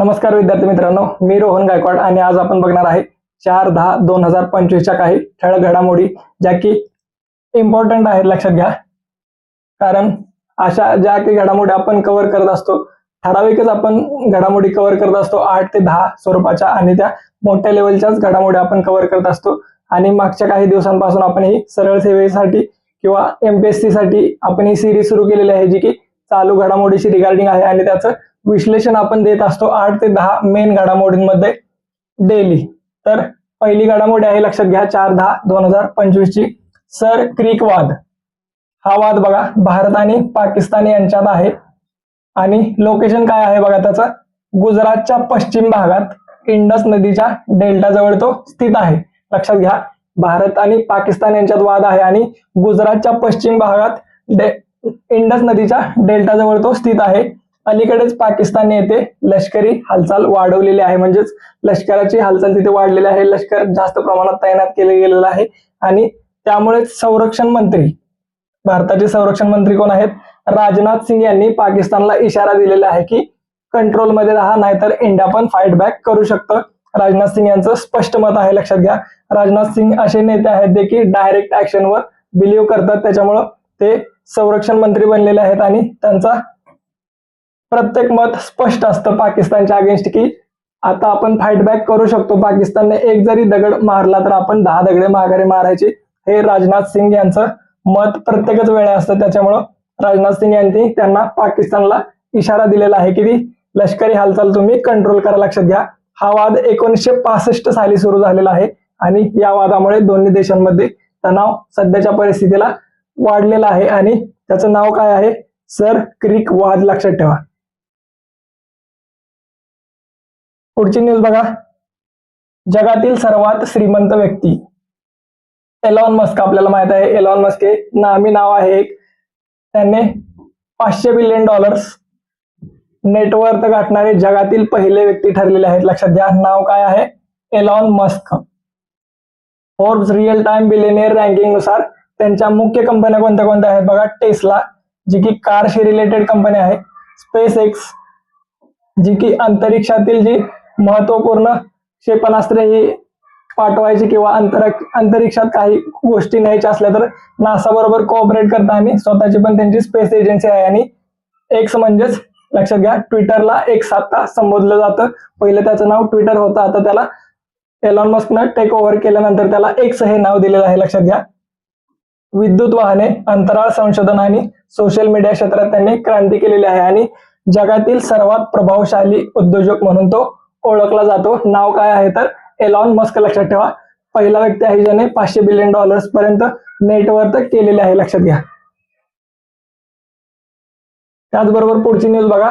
नमस्कार विद्यार्थी मित्रांनो मी रोहन गायकवाड आणि आज आपण बघणार आहे चार दहा दोन हजार पंचवीसच्या काही ठळक घडामोडी ज्या की इम्पॉर्टंट आहेत लक्षात घ्या. कारण अशा ज्या काही घडामोडी आपण कव्हर करत असतो ठराविकच आपण घडामोडी कव्हर करत असतो आठ ते दहा स्वरूपाच्या आणि त्या मोठ्या लेवलच्याच घडामोडी आपण कव्हर करत असतो. आणि मागच्या काही दिवसांपासून आपण ही सरळ सेवेसाठी किंवा एमपीएससी साठी आपण ही सिरीज सुरू केलेली आहे जी की चालू घडामोडीशी रिगार्डिंग आहे आणि त्याचं विश्लेषण आपण देत असतो आठ ते दहा मेन घडामोडींमध्ये डेली तर पहिली घडामोडी आहे लक्षात घ्या चार दहा दोन हजार पंचवीस ची सर क्रिक वाद. हा वाद बघा भारत आणि पाकिस्तान यांच्यात आहे. आणि लोकेशन काय आहे बघा त्याचं? गुजरातच्या पश्चिम भागात इंडस नदीच्या डेल्टा जवळ तो स्थित आहे. लक्षात घ्या भारत आणि पाकिस्तान यांच्यात वाद आहे आणि गुजरातच्या पश्चिम भागात डे इंडस नदीच्या डेल्टा जवळ तो स्थित आहे. अलीकडेच पाकिस्तान येथे लष्करी हालचाल वाढवलेली आहे. म्हणजेच लष्कराची हालचाल तिथे वाढलेली आहे. लष्कर जास्त प्रमाणात तैनात केले गेलेलं आहे. आणि त्यामुळेच संरक्षण मंत्री भारताचे संरक्षण मंत्री कोण आहेत? राजनाथ सिंग यांनी पाकिस्तानला इशारा दिलेला आहे की कंट्रोलमध्ये राहा नाहीतर इंडिया पण फाईट बॅक करू शकतं. राजनाथ सिंग यांचं स्पष्ट मत आहे. लक्षात घ्या. राजनाथ सिंग असे नेते आहेत जे की डायरेक्ट ऍक्शनवर बिलीव्ह करतात. त्याच्यामुळं ते संरक्षण मंत्री बनलेले आहेत आणि त्यांचा प्रत्येक मत स्पष्ट असतं पाकिस्तानच्या अगेन्स्ट की. आता आपण फाईट बॅक करू शकतो. पाकिस्तानने एक जरी दगड मारला तर आपण दहा दगडे माघारे मारायचे. हे राजनाथ सिंग यांचं मत प्रत्येकच वेळा असतं. त्याच्यामुळं राजनाथ सिंग यांनी त्यांना पाकिस्तानला इशारा दिलेला आहे की लष्करी हालचाल तुम्ही कंट्रोल करा. लक्षात घ्या. हा वाद एकोणीसशे पासष्ट साली सुरू झालेला आहे आणि या वादामुळे दोन्ही देशांमध्ये तणाव सध्याच्या परिस्थितीला वाढलेला आहे. आणि त्याचं नाव काय आहे? सर क्रिक वाद लक्षात ठेवा. पुढची न्यूज बघा. जगातील सर्वात श्रीमंत व्यक्ती. एलॉन मस्क आपल्याला माहीत आहे एलॉन मस्क हे नामी नाव आहे एक. त्यांनी पाचशे बिलियन डॉलर्स नेटवर्थ गाठणारे जगातील पहिले व्यक्ती ठरलेले आहेत. लक्षात घ्या नाव काय आहे? Elon Musk Forbes real time billionaire रँकिंगनुसार त्यांच्या मुख्य कंपन्या कोणत्या कोणत्या आहेत? बघा टेस्ला जी की कारशी रिलेटेड कंपनी आहे. स्पेस एक्स जी की अंतरिक्षातील जी महत्त्वपूर्ण क्षेपणास्त्रे ही पाठवायची किंवा अंतर अंतरिक्षात काही गोष्टी न्यायच्या असल्या तर नासा बरोबर कोऑपरेट करता आणि स्वतःची पण त्यांची स्पेस एजन्सी आहे आणि एक्स म्हणजेच लक्षात घ्या ट्विटरला एक्स आता संबोधलं जातं. पहिलं त्याचं नाव ट्विटर होतं आता त्याला एलॉन मस्कनं टेक ओव्हर केल्यानंतर त्याला एक्स हे नाव दिलेलं आहे लक्षात घ्या. विद्युत वाहने अंतराळ संशोधन आणि सोशल मीडिया क्षेत्रात त्यांनी क्रांती केलेली आहे. आणि जगातील सर्वात प्रभावशाली उद्योजक म्हणून तो ओळखला जातो. नाव काय आहे तर एलॉन मस्क लक्षात ठेवा. पहिला व्यक्ती आहे ज्याने पाचशे बिलियन डॉलर्स पर्यंत नेटवर्थ केलेले आहे. लक्षात घ्या. त्याचबरोबर पुढची न्यूज बघा.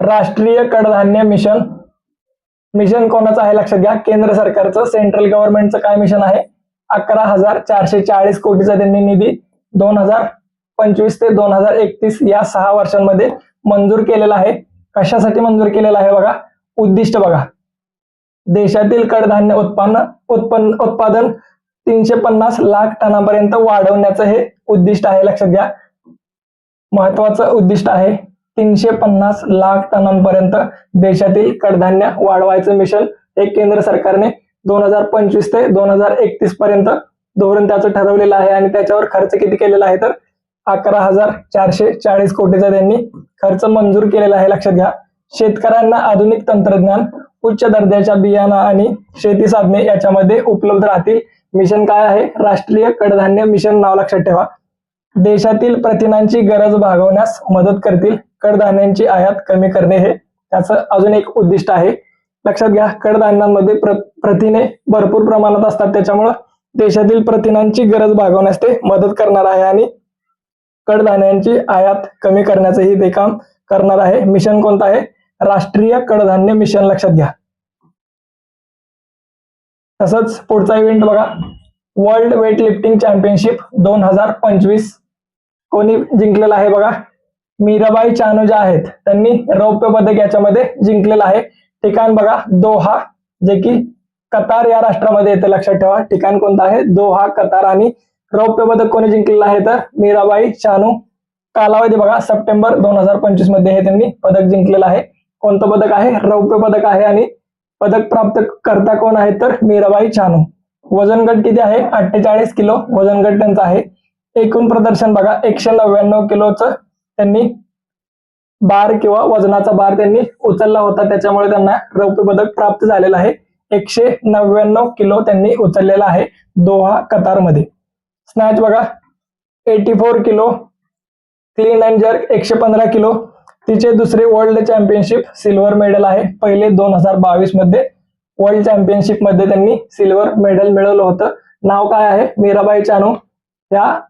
राष्ट्रीय कडधान्य मिशन मिशन कोणाचं आहे? लक्षात घ्या. केंद्र सरकारचं. सेंट्रल गव्हर्नमेंटचं काय मिशन आहे? अकरा हजार चारशे चाळीस कोटीचा त्यांनी निधी दोन हजार पंचवीस ते दोन हजार एकतीस या सहा वर्षांमध्ये मंजूर केलेला आहे. कशासाठी मंजूर केलेला आहे बघा? उद्दिष्ट बघा. देशातील कडधान्य उत्पन्न उत्पन्न उत्पादन तीनशे पन्नास लाख टनापर्यंत वाढवण्याचं हे उद्दिष्ट आहे लक्षात घ्या. महत्वाचं उद्दिष्ट आहे तीनशे पन्नास लाख टनांपर्यंत देशातील कडधान्य वाढवायचं मिशन हे केंद्र सरकारने दोन हजार पंचवीस ते दोन हजार एकतीस पर्यंत धोरण त्याचं ठरवलेलं आहे आणि त्याच्यावर खर्च किती केलेला आहे तर अकरा हजार चारशे चाळीस कोटीचा त्यांनी खर्च मंजूर केलेला आहे. लक्षात घ्या. शेतकऱ्यांना आधुनिक तंत्रज्ञान उच्च दर्जाच्या बियाणा आणि शेती साधने याच्यामध्ये उपलब्ध राहतील. मिशन काय आहे? राष्ट्रीय कडधान्य मिशन नाव लक्षात ठेवा. देशातील प्रथिनांची गरज भागवण्यास मदत करतील. कडधान्यांची आयात कमी करणे हे त्याचं अजून एक उद्दिष्ट आहे. लक्षात घ्या कडधान्यांमध्ये प्र प्रथिने भरपूर प्रमाणात असतात. त्याच्यामुळं देशातील प्रथिनांची गरज भागवण्यास ते मदत करणार आहे आणि कडधान्यांची आयात कमी करण्याचंही ते काम करणार आहे. मिशन कोणतं आहे? राष्ट्रीय कडधान्य मिशन लक्षात घ्या. तसंच पुढचा इव्हेंट बघा. वर्ल्ड वेट लिफ्टिंग चॅम्पियनशिप दोन हजार पंचवीस. कोणी जिंकलेला आहे बघा? मीराबाई चानू ज्या आहेत त्यांनी रौप्य पदक याच्यामध्ये जिंकलेलं आहे. ठिकाण बघा दोहा जे की कतार या राष्ट्रामध्ये येते लक्षात ठेवा. ठिकाण कोणतं आहे? दोहा कतार आणि रौप्य पदक कोणी जिंकलेलं आहे तर मीराबाई चानू कालावधी बघा सप्टेंबर दोन हजार पंचवीसमध्ये हे त्यांनी पदक जिंकलेलं आहे. कोणतं पदक आहे? रौप्य पदक आहे आणि पदक प्राप्त करता कोण आहे तर मीराबाई चानू वजन गट किती आहे? अठ्ठेचाळीस किलो वजन गट त्यांचा आहे. एकूण प्रदर्शन बघा एकशे नव्याण्णव किलोचं त्यांनी बार किंवा वजनाचा बार त्यांनी उचलला होता. त्याच्यामुळे त्यांना रौप्य पदक प्राप्त झालेलं आहे. एकशे नव्याण्णव किलो त्यांनी उचललेला आहे दोहा कतारमध्ये. स्नॅच बघा. Eighty four kilo. Clean and jerk एकशे पंधरा किलो. तिचे दुसरे वर्ल्ड चॅम्पियनशिप सिल्वर मेडल आहे. पहिले दोन हजार बावीसमध्ये वर्ल्ड चॅम्पियनशिपमध्ये त्यांनी सिल्वर मेडल मिळवलं होतं. नाव काय आहे? मीराबाई चानू. या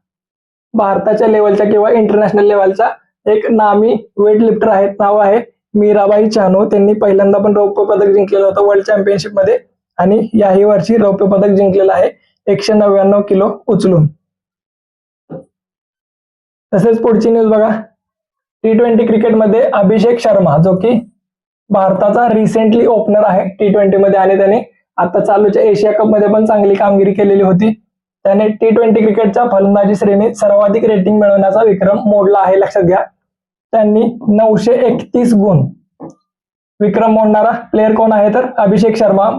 भारताच्या लेवलच्या किंवा इंटरनॅशनल लेवलचा एक नामी वेट लिफ्टर आहेत. नाव आहे मीराबाई चानू. त्यांनी पहिल्यांदा पण रौप्य पदक जिंकलेलं होतं वर्ल्ड चॅम्पियनशिपमध्ये. आणि याही वर्षी रौप्य पदक जिंकलेलं आहे. एकशे नव्याण्णव किलो उचलून. तसेच पुढची न्यूज बघा. टी ट्वेंटी क्रिकेटमध्ये अभिषेक शर्मा जो की भारताचा रिसेंटली ओपनर आहे टी ट्वेंटी मध्ये आणि त्याने आता चालूच्या एशिया कपमध्ये पण चांगली कामगिरी केलेली होती. त्याने टी ट्वेंटी क्रिकेटच्या फलंदाजी श्रेणीत सर्वाधिक रेटिंग मिळवण्याचा विक्रम मोडला आहे लक्षात घ्या. त्यांनी नऊशे एकतीस गुण. विक्रम मोडणारा प्लेअर कोण आहे तर? अभिषेक शर्मा.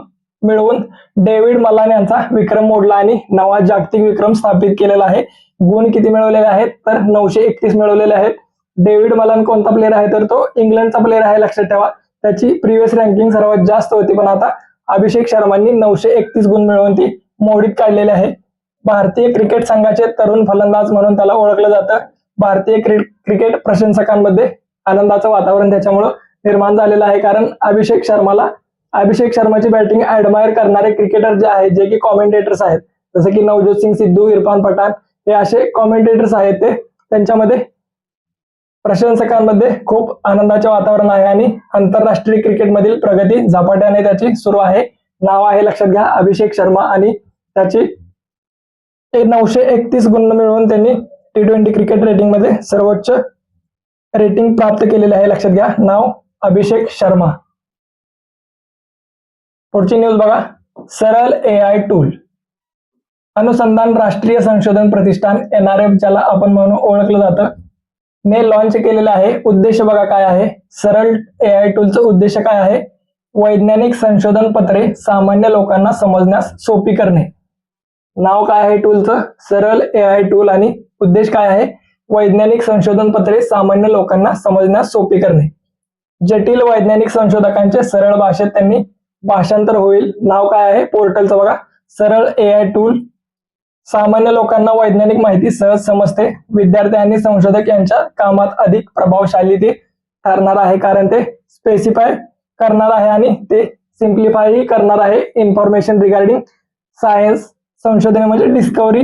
मिळवून डेव्हिड मलान यांचा विक्रम मोडला आणि नवा जागतिक विक्रम स्थापित केलेला आहे. गुण किती मिळवलेले आहेत? तर नऊशे एकतीस मिळवलेले आहेत. डेव्हिड मलान कोणता प्लेअर आहे? तर तो इंग्लंडचा प्लेअर आहे लक्षात ठेवा. त्याची प्रिव्हियस रँकिंग सर्वात जास्त होती पण आता अभिषेक शर्मांनी नऊशे एकतीस गुण मिळवून ती मोडीत काढलेली आहे. भारतीय क्रिकेट संघाचे तरुण फलंदाज म्हणून त्याला ओळखलं जातं. भारतीय क्रिकेट प्रशंसकांमध्ये आनंदाचं वातावरण त्याच्यामुळं निर्माण झालेलं आहे कारण अभिषेक शर्माला अभिषेक शर्माची बॅटिंग ऍडमायर करणारे क्रिकेटर जे आहेत जे की कॉमेंटेटर्स आहेत. जसं की नवज्योत सिंग सिद्धू इरफान पठाण हे असे कॉमेंटेटर्स आहेत ते. त्यांच्यामध्ये प्रशंसकांमध्ये खूप आनंदाचे वातावरण आहे आणि आंतरराष्ट्रीय क्रिकेटमधील प्रगती झपाट्याने त्याची सुरू आहे. नाव आहे लक्षात घ्या अभिषेक शर्मा आणि त्याची नऊशे एकतीस गुण मिळवून त्यांनी टी ट्वेंटी क्रिकेट रेटिंगमध्ये सर्वोच्च रेटिंग प्राप्त केलेले आहे लक्षात घ्या. नाव अभिषेक शर्मा. पुढची न्यूज बघा. सरळ ए आय टूल अनुसंधान राष्ट्रीय संशोधन प्रतिष्ठान एनआरएफ ज्याला आपण म्हणून ओळखलं जातं. ने लॉन्च केलेलं आहे. उद्देश बघा काय आहे. सरळ ए आय टूलचं उद्देश काय आहे? वैज्ञानिक संशोधन पत्रे सामान्य लोकांना समजण्यास सोपी करणे. नाव काय आहे टूलचं सरळ ए आय टूल आणि उद्देश काय आहे? वैज्ञानिक संशोधन पत्रे सामान्य लोकांना समजण्यास सोपी करणे. जटिल वैज्ञानिक संशोधकांचे सरळ भाषेत त्यांनी भाषांतर होईल. नाव काय आहे? पोर्टलचं बघा. सरळ ए आय टूल सामान्य लोकांना वैज्ञानिक माहिती सहज समजते. विद्यार्थी आणि संशोधक यांच्या कामात अधिक प्रभावशाली ते ठरणार आहे. कारण ते स्पेसिफाय करणार आहे आणि ते सिम्प्लिफायही करणार आहे. इन्फॉर्मेशन रिगार्डिंग सायन्स संशोधन म्हणजे डिस्कवरी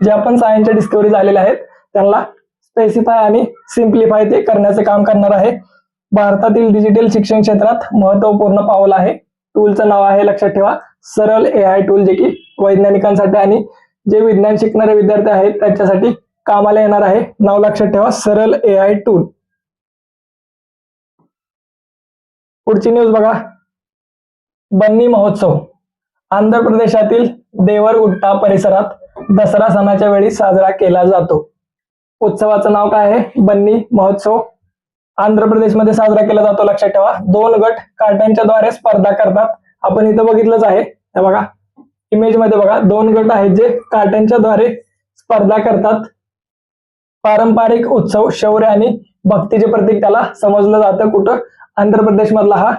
ज्या पण सायन्सच्या डिस्कवरी झालेल्या आहेत त्यांना स्पेसिफाय आणि सिम्प्लिफाय ते करण्याचे काम करणार आहे. भारतातील डिजिटल शिक्षण क्षेत्रात महत्त्वपूर्ण पाऊल आहे. टूलचं नाव आहे लक्षात ठेवा. सरळ ए आय टूल जे की वैज्ञानिकांसाठी आणि जे विज्ञान शिकणारे विद्यार्थी आहेत त्याच्यासाठी कामाला येणार आहे. नाव लक्षात ठेवा सरळ ए आय टूल पुढची न्यूज बघा. बन्नी महोत्सव. आंध्र प्रदेशातील देवरगुट्टा परिसरात दसरा सणाच्या वेळी साजरा केला जातो. उत्सवाचं नाव काय आहे? बन्नी महोत्सव. आंध्र प्रदेशमध्ये साजरा केला जातो लक्षात ठेवा. दोन गट काट्यांच्या द्वारे स्पर्धा करतात. आपण इथं बघितलंच आहे. हे बघा. इमेजमध्ये बघा. दोन गट आहेत जे काट्यांच्या द्वारे स्पर्धा करतात. पारंपरिक उत्सव शौर्य आणि भक्तीचे प्रतीक त्याला समजलं जातं कुठं? आंध्र प्रदेश मधला हा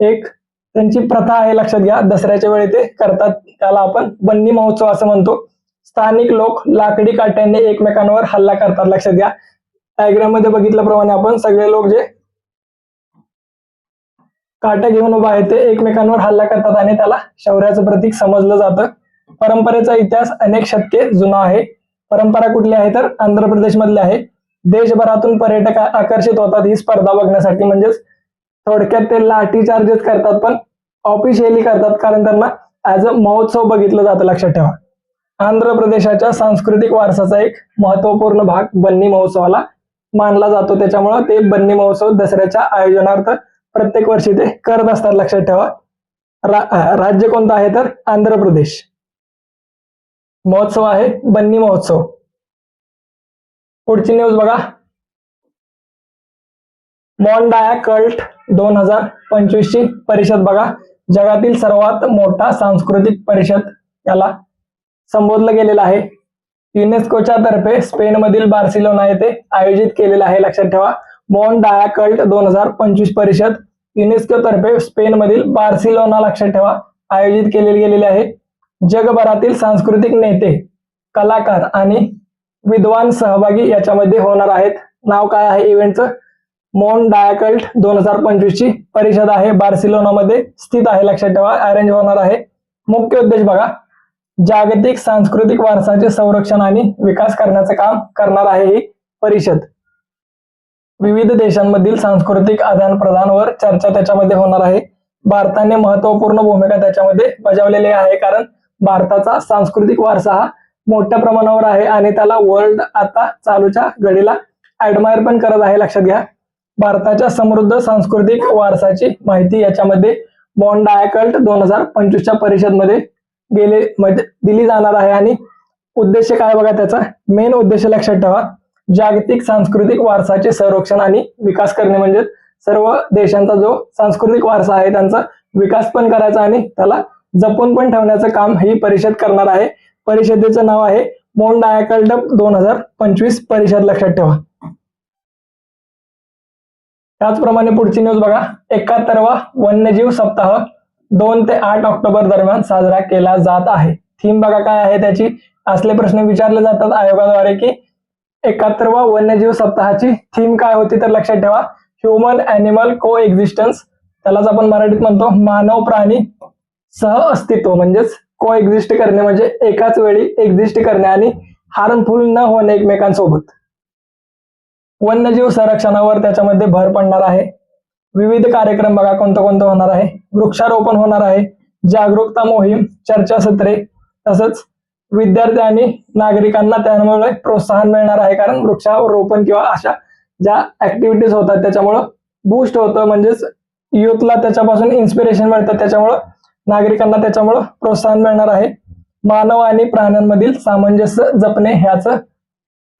एक त्यांची प्रथा आहे लक्षात घ्या. दसऱ्याच्या वेळी ते करतात. त्याला आपण बन्नी महोत्सव असं म्हणतो. स्थानिक लोक लाकडी काट्यांनी एकमेकांवर हल्ला करतात लक्षात घ्या. डायग्राममध्ये बघितल्याप्रमाणे आपण सगळे लोक जे काटा घेऊन उभा आहे ते एकमेकांवर हल्ला करतात आणि त्याला शौर्याचं प्रतीक समजलं जातं. परंपरेचा इतिहास अनेक शतके जुना आहे. परंपरा कुठली आहे तर आंध्र प्रदेश मधली आहे. देशभरातून पर्यटक आकर्षित होतात. ही स्पर्धा बघण्यासाठी म्हणजेच थोडक्यात ते लाठी चार्जेस करतात पण ऑफिशियली करतात. कारण त्यांना ऍज अ महोत्सव बघितलं जातं. लक्षात ठेवा. आंध्र प्रदेशाच्या सांस्कृतिक वारसाचा एक महत्त्वपूर्ण भाग बन्नी महोत्सवाला मानला जातो. त्याच्यामुळं ते बन्नी महोत्सव दसऱ्याच्या आयोजनार्थ प्रत्येक वर्षी ते करत असतात. लक्षात ठेवा. रा- राज्य कोणतं आहे तर आंध्र प्रदेश. महोत्सव आहे बन्नी महोत्सव. पुढची न्यूज बघा. मॉन्डाया कल्ट दोन हजार पंचवीस ची परिषद बघा. जगातील सर्वात मोठा सांस्कृतिक परिषद याला संबोधलं गेलेलं आहे. युनेस्कोच्या तर्फे स्पेनमधील बार्सिलोना येथे आयोजित केलेलं आहे. लक्षात ठेवा. मॉन डाया कल्ट दोन हजार पंचवीस परिषद युनेस्को तर्फे स्पेनमधील बार्सिलोना लक्षात ठेवा आयोजित केलेली गेलेली आहे. जगभरातील सांस्कृतिक नेते कलाकार आणि विद्वान सहभागी याच्यामध्ये होणार आहेत. नाव काय आहे इव्हेंटचं मॉन डायाकल्ट दोन हजार पंचवीस ची परिषद आहे. बार्सिलोनामध्ये स्थित आहे. लक्षात ठेवा अरेंज होणार आहे. मुख्य उद्देश बघा. जागतिक सांस्कृतिक वारसाचे संरक्षण आणि विकास करण्याचं काम करणार आहे ही परिषद. विविध देशांमधील सांस्कृतिक आदान प्रदानवर चर्चा त्याच्यामध्ये होणार आहे. भारताने महत्त्वपूर्ण भूमिका त्याच्यामध्ये बजावलेली आहे कारण भारताचा सांस्कृतिक वारसा हा मोठ्या प्रमाणावर आहे आणि त्याला वर्ल्ड आता चालूच्या घडीला ऍडमायर पण करत आहे. लक्षात घ्या. भारताच्या समृद्ध सांस्कृतिक वारसाची माहिती याच्यामध्ये बॉन्ड आयकल्ट दोन हजार पंचवीसच्या परिषदमध्ये गेले दिली जाणार आहे. आणि उद्देश काय बघा त्याचा? मेन उद्देश लक्षात ठेवा. जागतिक सांस्कृतिक वारसाचे संरक्षण आणि विकास करणे म्हणजे सर्व देशांचा जो सांस्कृतिक वारसा आहे त्यांचा विकास पण करायचा आणि त्याला जपून पण ठेवण्याचं काम ही परिषद करणार आहे. परिषदेचं नाव आहे मोन डब दोन हजार पंचवीस परिषद लक्षात ठेवा. त्याचप्रमाणे पुढची न्यूज बघा. एकाहत्तरवा वन्यजीव सप्ताह. दोन ते आठ ऑक्टोबर दरम्यान साजरा केला जात आहे. थीम बघा काय आहे त्याची? असले प्रश्न विचारले जातात आयोगाद्वारे की एकाहत्तरवा वन्यजीव सप्ताहाची थीम काय होती तर लक्षात ठेवा. ह्युमन अॅनिमल को एक्झिस्टन्स त्यालाच आपण मराठीत म्हणतो मानव प्राणी सह अस्तित्व म्हणजेच को एक्झिस्ट करणे म्हणजे एकाच वेळी एक्झिस्ट करणे आणि हार्मफुल न होणे एकमेकांसोबत. वन्यजीव संरक्षणावर त्याच्यामध्ये भर पडणार आहे. विविध कार्यक्रम बघा कोणतं कोणतं होणार आहे. वृक्षारोपण होणार आहे. जागरूकता मोहीम चर्चासत्रे तसंच विद्यार्थी आणि नागरिकांना त्यामुळे प्रोत्साहन मिळणार आहे. कारण वृक्षारोपण किंवा अशा ज्या ऍक्टिव्हिटीज होतात त्याच्यामुळं बूस्ट होतं. म्हणजेच युथला त्याच्यापासून इन्स्पिरेशन मिळतं. त्याच्यामुळं नागरिकांना त्याच्यामुळं प्रोत्साहन मिळणार आहे. मानव आणि प्राण्यांमधील सामंजस्य जपणे ह्याचं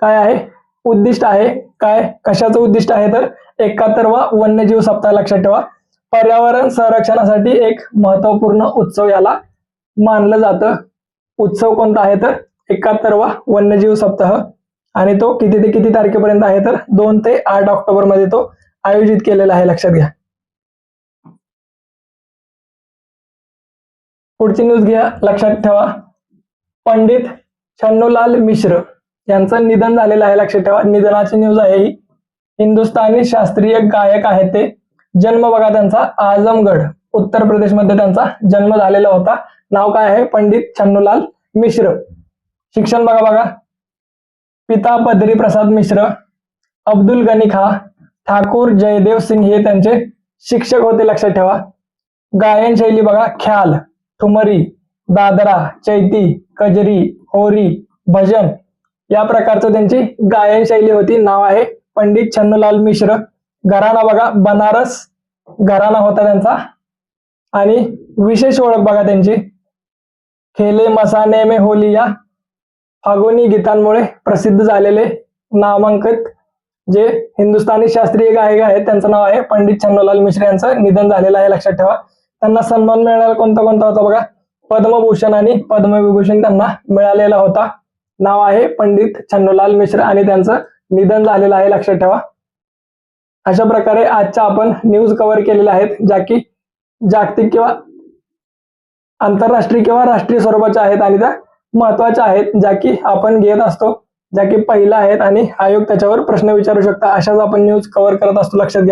काय आहे? उद्दिष्ट आहे. काय? कशाचं उद्दिष्ट आहे तर एकाहत्तरवा वन्यजीव सप्ताह लक्षात ठेवा. पर्यावरण संरक्षणासाठी एक महत्त्वपूर्ण उत्सव याला मानलं जातं. उत्सव कोणता आहे तर एकाहत्तरवा वन्यजीव सप्ताह. आणि तो किती ते किती तारखेपर्यंत आहे तर दोन ते आठ ऑक्टोबरमध्ये तो आयोजित केलेला आहे. लक्षात घ्या. पुढची न्यूज घ्या. लक्षात ठेवा. पंडित छन्नूलाल मिश्र. यांचं निधन झालेलं आहे लक्षात ठेवा. निधनाची न्यूज आहे ही. हिंदुस्थानी शास्त्रीय गायक आहेत ते. जन्म बघा त्यांचा. आजमगड उत्तर प्रदेशमध्ये त्यांचा जन्म झालेला होता. नाव काय आहे? पंडित छन्नूलाल मिश्र. शिक्षण बघा बघा. पिता बद्री प्रसाद मिश्र अब्दुल गनी खा ठाकूर जयदेव सिंग हे त्यांचे शिक्षक होते लक्षात ठेवा. गायन शैली बघा. ख्याल ठुमरी दादरा चैती कजरी होरी भजन या प्रकारचं त्यांची गायन शैली होती. नाव आहे पंडित छन्नूलाल मिश्र. घराणा बघा बनारस घराणा होता त्यांचा. आणि विशेष ओळख बघा त्यांची. खेले मसाने मे होली या फागोनी गीतांमुळे प्रसिद्ध झालेले नामांकित जे हिंदुस्थानी शास्त्रीय गायक आहेत त्यांचं नाव आहे पंडित छन्नूलाल मिश्र यांचं. निधन झालेलं आहे लक्षात ठेवा. त्यांना सन्मान मिळालेला कोणता कोणता होता बघा. पद्मभूषण आणि पद्मविभूषण त्यांना मिळालेला होता. नाव आहे पंडित छन्नूलाल मिश्र आणि त्यांचं निधन झालेलं आहे लक्षात ठेवा. अशा प्रकारे आजच्या आपण न्यूज कव्हर केलेल्या आहेत ज्या की जागतिक किंवा आंतरराष्ट्रीय किंवा राष्ट्रीय स्वरूपाच्या आहेत आणि त्या महत्त्वाच्या आहेत ज्या की आपण घेत असतो ज्या की पहिल्या आहेत आणि आयोग त्याच्यावर प्रश्न विचारू शकता. अशाच आपण न्यूज कव्हर करत असतो. लक्षात घ्या.